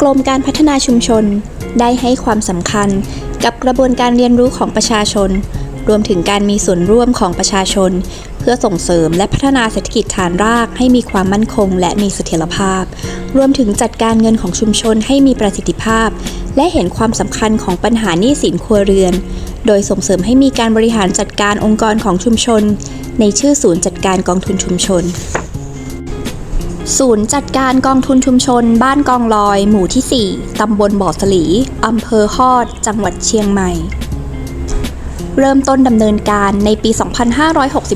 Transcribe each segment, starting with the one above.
กรมการพัฒนาชุมชน ได้ให้ความสำคัญกับกระบวนการเรียนรู้ของประชาชน รวมถึงการมีส่วนร่วมของประชาชน เพื่อส่งเสริมและพัฒนาเศรษฐกิจฐานรากให้มีความมั่นคง และมีเสถียรภาพ รวมถึงจัดการเงินของชุมชนให้มีประสิทธิภาพ และเห็นความสำคัญของปัญหาหนี้สินครัวเรือน โดยส่งเสริมให้มีการบริหารจัดการองค์กรของชุมชน ในชื่อศูนย์จัดการกองทุนชุมชน ศูนย์จัดการกองทุนชุมชน บ้านกองลอย หมู่ที่ 4 ตำบลบ่อสลี อำเภอฮอด จังหวัดเชียงใหม่ เริ่มต้นดำเนินการในปี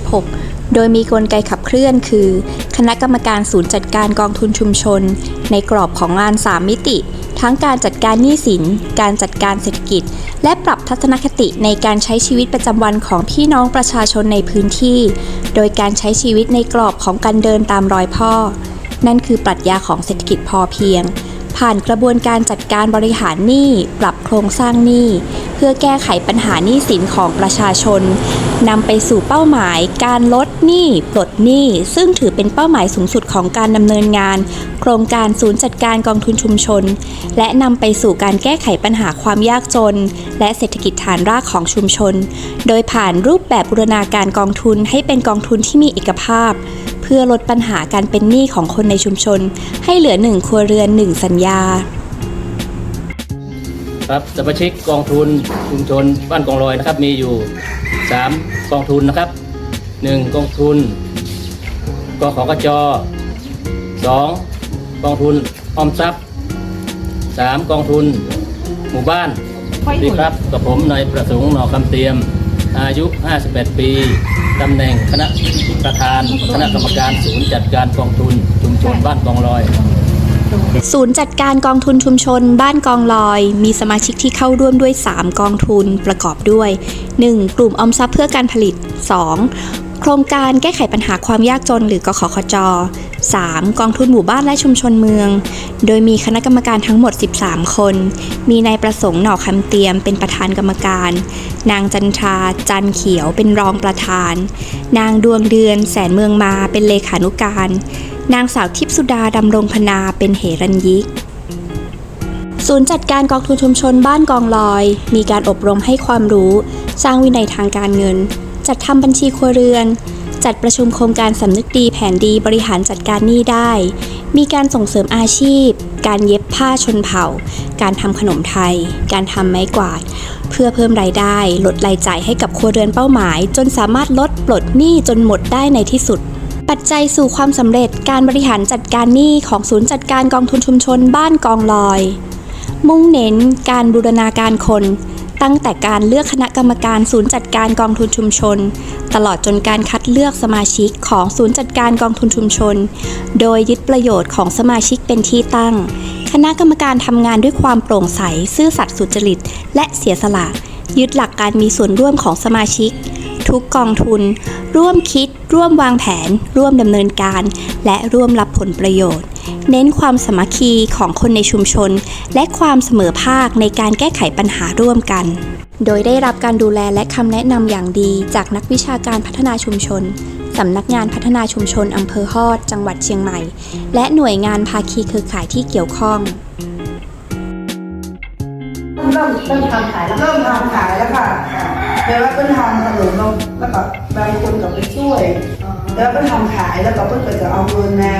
2566 โดยมีกลไกขับเคลื่อนคือ คณะกรรมการศูนย์จัดการกองทุนชุมชน ในกรอบของงาน 3 มิติ ทั้งการจัดการหนี้สิน การจัดการเศรษฐกิจ และปรับทัศนคติในการใช้ชีวิตประจำวันของพี่น้องประชาชนในพื้นที่ โดยการใช้ชีวิตในกรอบของการเดินตามรอยพ่อ นั่นคือปรัชญาของเศรษฐกิจพอเพียง ผ่านกระบวนการจัดการบริหารหนี้ปรับโครงสร้างหนี้เพื่อแก้ไขปัญหาหนี้สินของประชาชนนำไปสู่เป้าหมาย การลดหนี้ปลดหนี้ซึ่งถือเป็นเป้าหมายสูงสุดของการดำเนินงาน โครงการศูนย์จัดการกองทุนชุมชน และนำไปสู่การแก้ไขปัญหาความยากจน และเศรษฐกิจฐานรากของชุมชน โดยผ่านรูปแบบบูรณาการกองทุนให้เป็นกองทุนที่มีเอกภาพ เพื่อลดปัญหาการเป็นหนี้ของคนในชุมชน ให้เหลือหนึ่งครัวเรือนหนึ่งสัญญา ครับสมาชิกกองทุนชุมชนบ้านกองลอยนะครับ มีอยู่ 3 กองทุนนะครับ 1 กองทุนกขกจ 2 กองทุนออมทรัพย์ 3 กองทุนหมู่บ้านสวัสดีครับกับผมนายประสงค์หนอคำเตรียม อายุ58ปีตำแหน่งคณะประธานคณะกรรมการศูนย์จัดการกองทุนชุมชนบ้านกองลอย ศูนย์จัดการกองทุนชุมชนบ้านกองลอย มีสมาชิกที่เข้าร่วมด้วย 3 กองทุนประกอบด้วย 1. กลุ่มออมทรัพย์เพื่อการผลิต 2. โครงการแก้ไขปัญหาความยากจนหรือกขคจ 3. กองทุนหมู่บ้านและชุมชนเมือง โดยมีคณะกรรมการทั้งหมด 13 คน มีนายประสงค์หน่อคำเตียมเป็นประธานกรรมการ นางจันทราจันเขียวเป็นรองประธาน นางดวงเดือนแสนเมืองมาเป็นเลขานุการ นางสาวทิพสุดาดำรงพนาเป็นเหรัญยิกศูนย์จัดการกองทุนชุมชนบ้านกองลอย มีการอบรมให้ความรู้ สร้างวินัยทางการเงิน จัดทำบัญชีครัวเรือน จัดประชุมโครงการสำนึกดีแผนดีบริหารจัดการหนี้ได้ มีการส่งเสริมอาชีพ การเย็บผ้าชนเผ่า การทำขนมไทย การทำไม้กวาด เพื่อเพิ่มรายได้ ลดรายจ่ายให้กับครัวเรือนเป้าหมาย จนสามารถลดปลดหนี้จนหมดได้ในที่สุด ปัจจัยสู่ความสำเร็จการบริหารจัดการหนี้ของศูนย์จัดการกองทุนชุมชนบ้านกองลอย มุ่งเน้น การบูรณาการคน ตั้งแต่การเลือกคณะกรรมการศูนย์จัดการกองทุนชุมชน ตลอดจนการคัดเลือกสมาชิกของศูนย์จัดการกองทุนชุมชน โดยยึดประโยชน์ของสมาชิกเป็นที่ตั้ง คณะกรรมการทำงานด้วยความโปร่งใส ซื่อสัตย์สุจริต และเสียสละ ยึดหลักการมีส่วนร่วมของสมาชิก ทุกกองทุน ร่วมคิด ร่วมวางแผน ร่วมดำเนินการ และร่วมรับผลประโยชน์ เน้นความสมัคคีของคนในชุมชน และความเสมอภาคในการแก้ไขปัญหาร่วมกัน โดยได้รับการดูแลและคำแนะนำอย่างดีจากนักวิชาการพัฒนาชุมชนสำนักงานพัฒนาชุมชนอำเภอฮอด จังหวัดเชียงใหม่ และหน่วยงานภาคีเครือข่ายที่เกี่ยวข้องเริ่มเริ่มทำขายแล้วเริ่มทำขายแล้วค่ะ แปลว่าเพิ่นทำขนมเราแล้วก็บางคนก็ไปช่วย แล้วก็ทำขายแล้วก็เพิ่นก็จะเอาเงินมา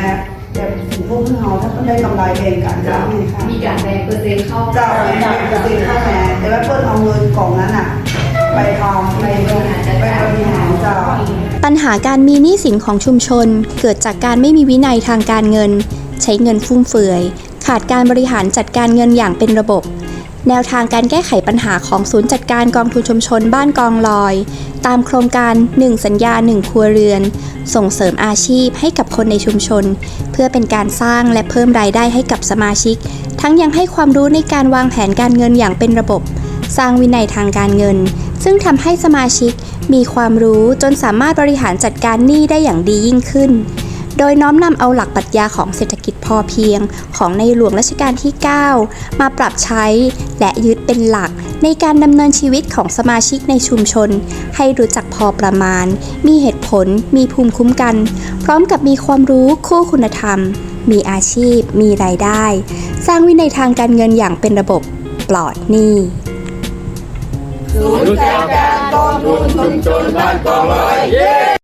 แบบถึงพวกเพิ่นเฮาถ้าเพิ่นได้กำไรแบ่งกันจะนี่ค่ะมีการแบ่งเปอร์เซ็นต์เข้าเจ้าแบ่งเปอร์เซ็นต์เข้ามาแต่ว่าเพิ่นเอาเงินกล่องนั้นอะ ไปทำไปบริหารไปบริหารเจ้าปัญหาการมีหนี้สินของชุมชน เกิดจากการไม่มีวินัยทางการเงิน ใช้เงินฟุ่มเฟือย ขาดการบริหารจัดการเงินอย่างเป็นระบบ แนวทางการแก้ไขปัญหาของศูนย์จัดการกองทุนชุมชนบ้านกองลอย ตามโครงการ 1 สัญญา 1 ครัวเรือน ส่งเสริมอาชีพให้กับคนในชุมชน เพื่อเป็นการสร้างและเพิ่มรายได้ให้กับสมาชิก ทั้งยังให้ความรู้ในการวางแผนการเงินอย่างเป็นระบบ สร้างวินัยทางการเงิน ซึ่งทำให้สมาชิกมีความรู้จนสามารถบริหารจัดการหนี้ได้อย่างดียิ่งขึ้น โดยน้อมนำเอาหลักปรัชญาของเศรษฐกิจพอเพียง ของในหลวงรัชกาลที่ 9 มาปรับใช้ และยึดเป็นหลักในการดำเนินชีวิตของสมาชิกในชุมชน ให้รู้จักพอประมาณ มีเหตุผล มีภูมิคุ้มกัน พร้อมกับมีความรู้คู่คุณธรรม มีอาชีพ มีรายได้ สร้างวินัยทางการเงินอย่างเป็นระบบปลอดหนี้ศูนย์จัดการกองทุนชุมชนบ้านกองลอย